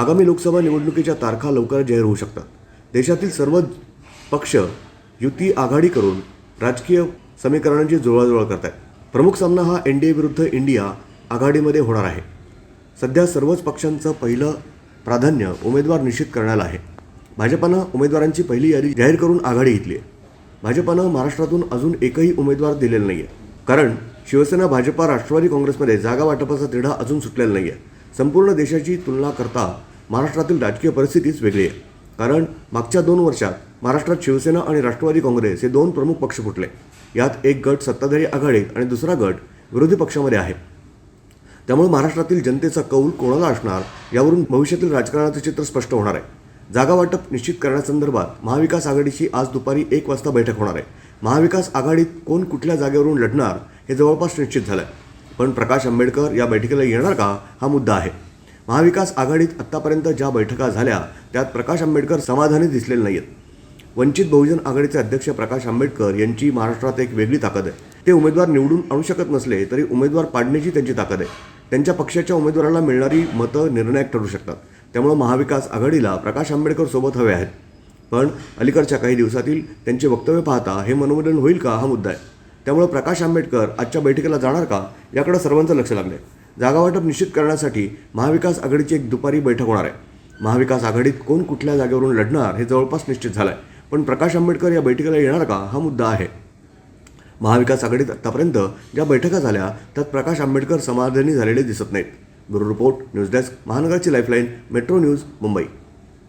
आगामी लोकसभा निवडणुकीच्या तारखा लवकर जाहीर होऊ शकतात. देशातील सर्व पक्ष युती आघाडी करून राजकीय समीकरणांची जुळवाजुळव करत आहेत प्रमुख सामना हा एन डी ए विरुद्ध इंडिया आघाडीमध्ये होणार आहे. सध्या सर्वच पक्षांचं पहिलं प्राधान्य उमेदवार निश्चित करण्याला आहे. भाजपानं उमेदवारांची पहिली यादी जाहीर करून आघाडी घेतली आहे. भाजपानं महाराष्ट्रातून अजून एकही उमेदवार दिलेला नाही आहे कारण शिवसेना भाजपा राष्ट्रवादी काँग्रेसमध्ये जागा वाटपाचा तिढा अजून सुटलेला नाही आहे संपूर्ण देशाची तुलना करता महाराष्ट्रातील राजकीय परिस्थितीच वेगळी आहे. कारण मागच्या दोन वर्षात महाराष्ट्रात शिवसेना आणि राष्ट्रवादी काँग्रेस हे दोन प्रमुख पक्ष फुटले. यात एक गट सत्ताधारी आघाडीत आणि दुसरा गट विरोधी पक्षामध्ये आहे. त्यामुळे महाराष्ट्रातील जनतेचा कौल कोणाला असणार यावरून भविष्यातील राजकारणाचं चित्र स्पष्ट होणार आहे. जागा वाटप निश्चित करण्यासंदर्भात महाविकास आघाडीची आज दुपारी एक वाजता बैठक होणार आहे. महाविकास आघाडीत कोण कुठल्या जागेवरून लढणार हे जवळपास निश्चित झालं आहे पण प्रकाश आंबेडकर या बैठकीला येणार का हा मुद्दा आहे. महाविकास आघाडीत आत्तापर्यंत ज्या बैठका झाल्या त्यात प्रकाश आंबेडकर समाधानी दिसलेले नाही आहेत वंचित बहुजन आघाडीचे अध्यक्ष प्रकाश आंबेडकर यांची महाराष्ट्रात एक वेगळी ताकद आहे. ते उमेदवार निवडून आणू शकत नसले तरी उमेदवार पाडण्याची त्यांची ताकद आहे. त्यांच्या पक्षाच्या उमेदवाराला मिळणारी मतं निर्णायक ठरू शकतात. त्यामुळं महाविकास आघाडीला प्रकाश आंबेडकर सोबत हवे आहेत. पण अलीकडच्या काही दिवसातील त्यांचे वक्तव्य पाहता हे मनोरंजन होईल का हा मुद्दा आहे. त्यामुळं प्रकाश आंबेडकर आजच्या बैठकीला जाणार का याकडे सर्वांचं लक्ष लागलं आहे जागावाटप निश्चित करण्यासाठी महाविकास आघाडीची एक दुपारी बैठक होणार आहे. महाविकास आघाडीत कोण कुठल्या जागेवरून लढणार हे जवळपास निश्चित झालं आहे पण प्रकाश आंबेडकर या बैठकीला येणार का? हा मुद्दा आहे. महाविकास आघाडीत आत्तापर्यंत ज्या बैठका झाल्या त्यात प्रकाश आंबेडकर समाधानी झालेले दिसत नाहीत. ब्युरो रिपोर्ट न्यूज डेस्क महानगरची लाईफलाईन मेट्रो न्यूज मुंबई.